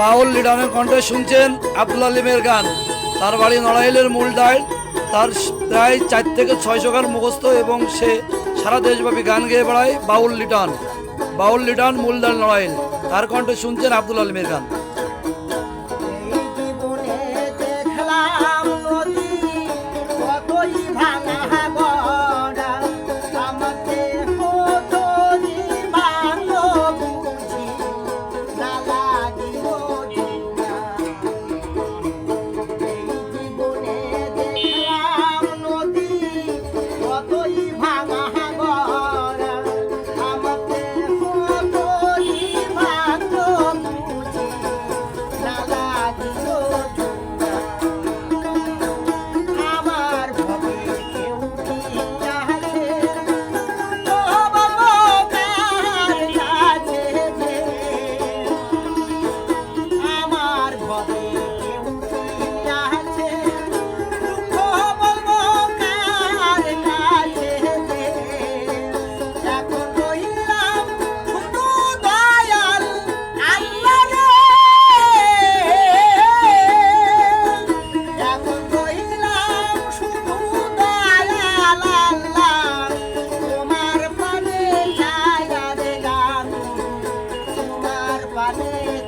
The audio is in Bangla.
বাউল লিডামের কণ্ঠে শুনছেন আব্দুল আলিমের গান। তার বাড়ি নড়াইলের মূল ডাইল তার প্রায় চার থেকে ছয়শো গান মুখস্থ এবং সে সারা দেশব্যাপী গান গেয়ে বেড়ায় বাউল লিটন বাউল লিটন মূল ডাল, নড়াইল। তার কণ্ঠে শুনছেন আব্দুল আলিমের গান। Amen.